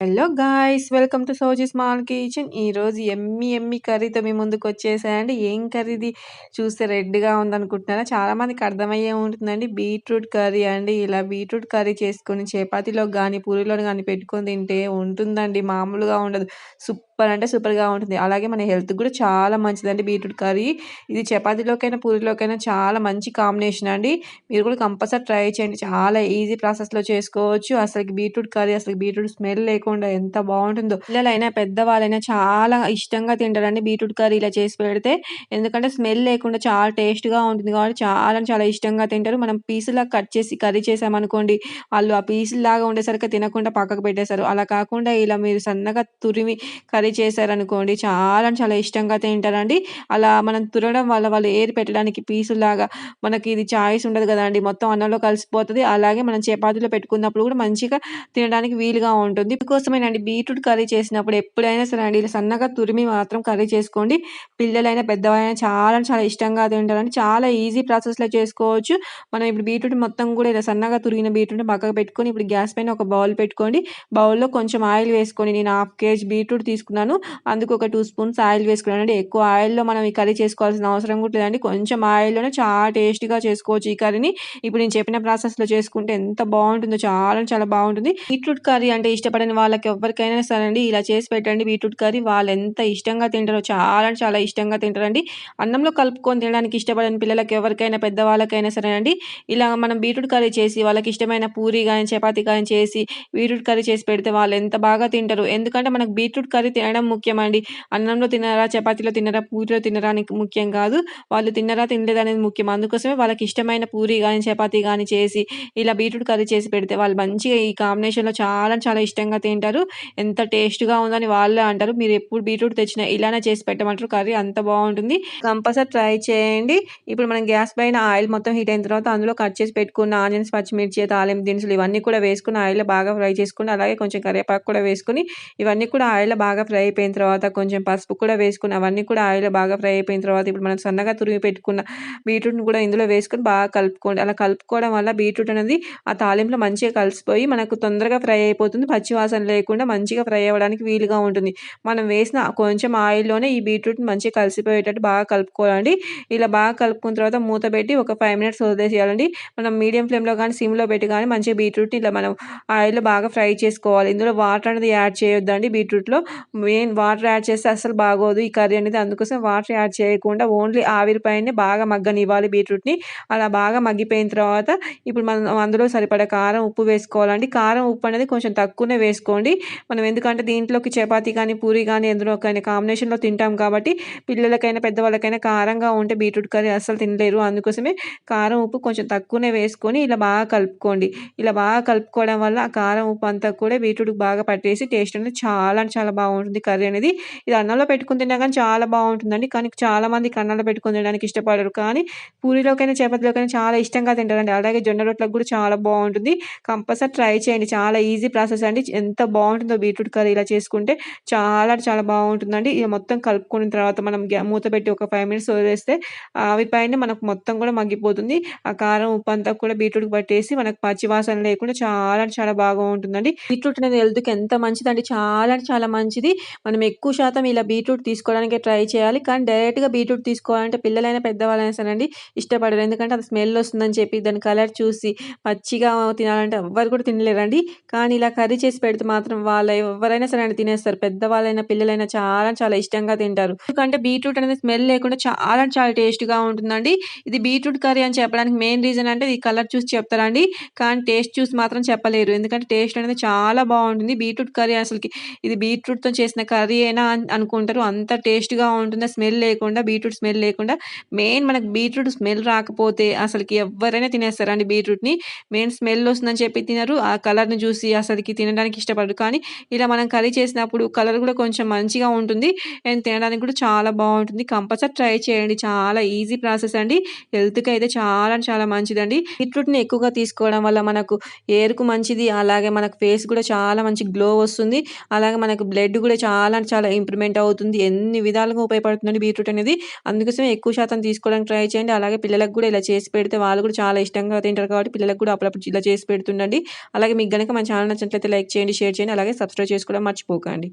Hello guys welcome to Sowji small kitchen. ఈరోజు ఎమ్మి ఎమ్మి కర్రీతో మీ ముందుకు వచ్చేసాయండి ఏం కర్రీది? చూస్తే రెడ్గా ఉందనుకుంటున్నారా? చాలా మందికి అర్థమయ్యే ఉంటుందండి. బీట్రూట్ కర్రీ అండి. ఇలా బీట్రూట్ కర్రీ చేసుకొని చపాతీలో కానీ పూరిలో కానీ పెట్టుకొని తింటే ఉంటుందండి. మామూలుగా ఉండదు. సూపర్ అంటే సూపర్గా ఉంటుంది. అలాగే మన హెల్త్ కూడా చాలా మంచిదండి. Beetroot curry. ఇది చపాతీలోకైనా పూరీలోకైనా చాలా మంచి కాంబినేషన్ అండి. మీరు కూడా కంపల్సరీ ట్రై చేయండి. చాలా ఈజీ ప్రాసెస్లో చేసుకోవచ్చు. అసలు బీట్రూట్ కర్రీ అసలు బీట్రూట్ స్మెల్ లేకుండా ఎంత బాగుంటుందో. పిల్లలైనా పెద్దవాళ్ళైనా చాలా ఇష్టంగా తింటారండి బీట్రూట్ కర్రీ ఇలా చేసి పెడితే. ఎందుకంటే స్మెల్ లేకుండా చాలా టేస్ట్గా ఉంటుంది కాబట్టి చాలా చాలా ఇష్టంగా తింటారు. మనం పీసులా కట్ చేసి కర్రీ చేసామనుకోండి వాళ్ళు ఆ పీసులాగా ఉండేసరికి తినకుండా పక్కకు పెట్టేశారు. అలా కాకుండా ఇలా మీరు సన్నగా తురిమి కర్రీ చేశారనుకోండి చాలా చాలా ఇష్టంగా తింటారండి. అలా మనం తురడం వల్ల వాళ్ళు ఏరి పెట్టడానికి పీసులాగా మనకి ఇది చాయిస్ ఉండదు కదండి. మొత్తం అన్నంలో కలిసిపోతుంది. అలాగే మనం చపాతీలో పెట్టుకున్నప్పుడు కూడా మంచిగా తినడానికి వీలుగా ఉంటుంది. కోసమేనండి బీట్రూట్ కర్రీ చేసినప్పుడు ఎప్పుడైనా సరే అండి ఇలా సన్నగా తురిమి మాత్రం కర్రీ చేసుకోండి. పిల్లలైనా పెద్దవాళ్ళైనా చాలా చాలా ఇష్టంగా తింటారండి. చాలా ఈజీ ప్రాసెస్లో చేసుకోవచ్చు. మనం ఇప్పుడు బీట్రూట్ మొత్తం కూడా ఇలా సన్నగా తురిగిన బీట్రూట్ పక్కకు పెట్టుకొని ఇప్పుడు గ్యాస్ పైన ఒక బౌల్ పెట్టుకోండి. బౌల్లో కొంచెం ఆయిల్ వేసుకొని నేను హాఫ్ కేజీ బీట్రూట్ తీసుకున్నాను. అందుకు ఒక టూ స్పూన్స్ ఆయిల్ వేసుకున్నాను. అండి ఎక్కువ ఆయిల్లో మనం ఈ కర్రీ చేసుకోవాల్సిన అవసరం కూడా లేదండి. కొంచెం ఆయిల్లోనే చాలా టేస్టీగా చేసుకోవచ్చు ఈ కర్రీని. ఇప్పుడు నేను చెప్పిన ప్రాసెస్లో చేసుకుంటే ఎంత బాగుంటుందో చాలా చాలా బాగుంటుంది. బీట్రూట్ కర్రీ అంటే ఇష్టపడని వాళ్ళకి ఎవరికైనా సరే అండి ఇలా చేసి పెట్టండి. బీట్రూట్ కర్రీ వాళ్ళు ఎంత ఇష్టంగా తింటారో చాలా చాలా ఇష్టంగా తింటారండి. అన్నంలో కలుపుకొని తినడానికి ఇష్టపడని పిల్లలకి ఎవరికైనా పెద్దవాళ్ళకైనా సరే అండి ఇలా మనం బీట్రూట్ కర్రీ చేసి వాళ్ళకి ఇష్టమైన పూరి కానీ చపాతీ కానీ చేసి బీట్రూట్ కర్రీ చేసి పెడితే వాళ్ళు ఎంత బాగా తింటారు. ఎందుకంటే మనకు బీట్రూట్ కర్రీ తినడం ముఖ్యమండి. అన్నంలో తినరా చపాతీలో తినరా పూరిలో తినరా ముఖ్యం కాదు. వాళ్ళు తినరా తినలేదు అనేది ముఖ్యం. అందుకోసమే వాళ్ళకి ఇష్టమైన పూరి కానీ చపాతీ కానీ చేసి ఇలా బీట్రూట్ కర్రీ చేసి పెడితే వాళ్ళు మంచిగా ఈ కాంబినేషన్లో చాలా చాలా ఇష్టంగా తింటారు. ఎంత టేస్ట్గా ఉందని వాళ్ళే అంటారు. మీరు ఎప్పుడు బీట్రూట్ తెచ్చినా ఇలానే చేసి పెట్టమంటారు. కర్రీ అంత బాగుంటుంది. కంపల్సరీ ట్రై చేయండి. ఇప్పుడు మనం గ్యాస్ పైన ఆయిల్ మొత్తం హీట్ అయిన తర్వాత అందులో కట్ చేసి పెట్టుకున్న ఆనియన్స్ పచ్చిమిర్చి తాలింపు దినుసులు ఇవన్నీ కూడా వేసుకుని ఆయిల్లో బాగా ఫ్రై చేసుకుని అలాగే కొంచెం కరివేపాకు కూడా వేసుకుని ఇవన్నీ కూడా ఆయిల్లో బాగా ఫ్రై ఫ్రై అయిపోయిన తర్వాత కొంచెం పసుపు కూడా వేసుకుని అవన్నీ కూడా ఆయిల్లో బాగా ఫ్రై అయిపోయిన తర్వాత ఇప్పుడు మనం సన్నగా తురిమి పెట్టుకున్న బీట్రూట్ని కూడా ఇందులో వేసుకొని బాగా కలుపుకోండి. అలా కలుపుకోవడం వల్ల బీట్రూట్ అనేది ఆ తాలింపులో మంచిగా కలిసిపోయి మనకు తొందరగా ఫ్రై అయిపోతుంది. పచ్చివాసన లేకుండా మంచిగా ఫ్రై అవ్వడానికి వీలుగా ఉంటుంది. మనం వేసిన కొంచెం ఆయిల్లోనే ఈ బీట్రూట్ మంచిగా కలిసిపోయేటట్టు బాగా కలుపుకోవాలండి. ఇలా బాగా కలుపుకున్న తర్వాత మూత పెట్టి ఒక ఫైవ్ మినిట్స్ వదిలేసేయాలండి. మనం మీడియం ఫ్లేమ్లో కానీ సిమ్లో పెట్టి కానీ మంచిగా బీట్రూట్ని ఇలా మనం ఆయిల్లో బాగా ఫ్రై చేసుకోవాలి. ఇందులో వాటర్ అనేది యాడ్ చేయొద్దండి బీట్రూట్లో. మెయిన్ వాటర్ యాడ్ చేస్తే అసలు బాగోదు ఈ కర్రీ అనేది. అందుకోసం వాటర్ యాడ్ చేయకుండా ఓన్లీ ఆవిరిపైనే బాగా మగ్గనివ్వాలి బీట్రూట్ని. అలా బాగా మగ్గిపోయిన తర్వాత ఇప్పుడు మనం అందులో సరిపడా కారం ఉప్పు వేసుకోవాలండి. కారం ఉప్పు అనేది కొంచెం తక్కువనే వేసుకోండి. మనం ఎందుకంటే దీంట్లోకి చపాతీ కానీ పూరి కానీ ఎందులోకైనా కాంబినేషన్లో తింటాం కాబట్టి పిల్లలకైనా పెద్దవాళ్ళకైనా కారంగా ఉంటే బీట్రూట్ కర్రీ అసలు తినలేరు. అందుకోసమే కారం ఉప్పు కొంచెం తక్కువనే వేసుకొని ఇలా బాగా కలుపుకోండి. ఇలా బాగా కలుపుకోవడం వల్ల ఆ కారం ఉప్పు అంతా కూడా బీట్రూట్ బాగా పట్టేసి టేస్ట్ అనేది చాలా చాలా బాగుంటుంది. కర్రీ అనేది. ఇది అన్నంలో పెట్టుకుని తిన్నా కానీ చాలా బాగుంటుందండి. కానీ చాలామంది అన్నంలో పెట్టుకుని తినడానికి ఇష్టపడరు. కానీ పూరిలోకైనా చపాతీలోకైనా చాలా ఇష్టంగా తింటారండి. అలాగే జొన్న రొట్లకు కూడా చాలా బాగుంటుంది. కంపల్సరీ ట్రై చేయండి. చాలా ఈజీ ప్రాసెస్ అండి. ఎంత బాగుంటుందో బీట్రూట్ కర్రీ ఇలా చేసుకుంటే చాలా చాలా బాగుంటుందండి. ఇది మొత్తం కలుపుకున్న తర్వాత మనం మూత పెట్టి ఒక ఫైవ్ మినిట్స్ వదిలేస్తే అవి పైన మనకు మొత్తం కూడా మగ్గిపోతుంది. ఆ కారం ఉప్పు అంతా కూడా బీట్రూట్ పట్టేసి మనకు పచ్చివాసన లేకుండా చాలా చాలా బాగా ఉంటుందండి. బీట్రూట్ అనేది హెల్త్కి ఎంత మంచిదండి. చాలా చాలా మంచిది. మనం ఎక్కువ శాతం ఇలా బీట్రూట్ తీసుకోవడానికి ట్రై చేయాలి. కానీ డైరెక్ట్గా బీట్రూట్ తీసుకోవాలంటే పిల్లలైనా పెద్దవాళ్ళైనా సరే అండి ఇష్టపడరు. ఎందుకంటే అది స్మెల్ వస్తుందని చెప్పి దాని కలర్ చూసి పచ్చిగా తినాలంటే ఎవ్వరు కూడా తినలేరండి. కానీ ఇలా కర్రీ చేసి పెడితే మాత్రం వాళ్ళు ఎవరైనా సరే అండి తినేస్తారు. పెద్దవాళ్ళైనా పిల్లలైనా చాలా చాలా ఇష్టంగా తింటారు. ఎందుకంటే బీట్రూట్ అనేది స్మెల్ లేకుండా చాలా చాలా టేస్ట్గా ఉంటుందండి. ఇది బీట్రూట్ కర్రీ అని చెప్పడానికి మెయిన్ రీజన్ అంటే ఈ కలర్ చూసి చెప్తారండి. కానీ టేస్ట్ చూసి మాత్రం చెప్పలేరు. ఎందుకంటే టేస్ట్ అనేది చాలా బాగుంటుంది. బీట్రూట్ కర్రీ అసలుకి ఇది బీట్రూట్తో చేసిన కర్రీ అయినా అనుకుంటారు. అంత టేస్ట్గా ఉంటుంది? స్మెల్ లేకుండా బీట్రూట్ స్మెల్ లేకుండా. మెయిన్ మనకు బీట్రూట్ స్మెల్ రాకపోతే అసలుకి ఎవరైనా తినేస్తారండి బీట్రూట్ని. మెయిన్ స్మెల్ వస్తుందని చెప్పి తినరు. ఆ కలర్ని చూసి అసలుకి తినడానికి ఇష్టపడరు. కానీ ఇలా మనం కర్రీ చేసినప్పుడు కలర్ కూడా కొంచెం మంచిగా ఉంటుంది. అండ్ తినడానికి కూడా చాలా బాగుంటుంది. కంపల్సరీ ట్రై చేయండి. చాలా ఈజీ ప్రాసెస్ అండి. హెల్త్కి అయితే చాలా చాలా మంచిదండి. బీట్రూట్ని ఎక్కువగా తీసుకోవడం వల్ల మనకు ఎయిర్కు మంచిది. అలాగే మనకు ఫేస్ కూడా చాలా మంచి గ్లో వస్తుంది. అలాగే మనకు బ్లడ్ కూడా చాలా చాలా ఇంప్రూవ్‌మెంట్ అవుతుంది. ఎన్ని విధాలుగా ఉపయోగపడుతుందండి బీట్రూట్ అనేది. అందుకోసం ఎక్కువ శాతం తీసుకోవడానికి ట్రై చేయండి. అలాగే పిల్లలకు కూడా ఇలా చేసి పెడితే వాళ్ళు కూడా చాలా ఇష్టంగా తింటారు కాబట్టి పిల్లలకు కూడా అప్పుడప్పుడు ఇలా చేసి పెడుతుండండి. అలాగే మీకు కనుక మన ఛానల్ నచ్చినట్లయితే లైక్ చేయండి, షేర్ చేయండి. అలాగే సబ్స్క్రైబ్ చేసుకోవడం మర్చిపోకండి.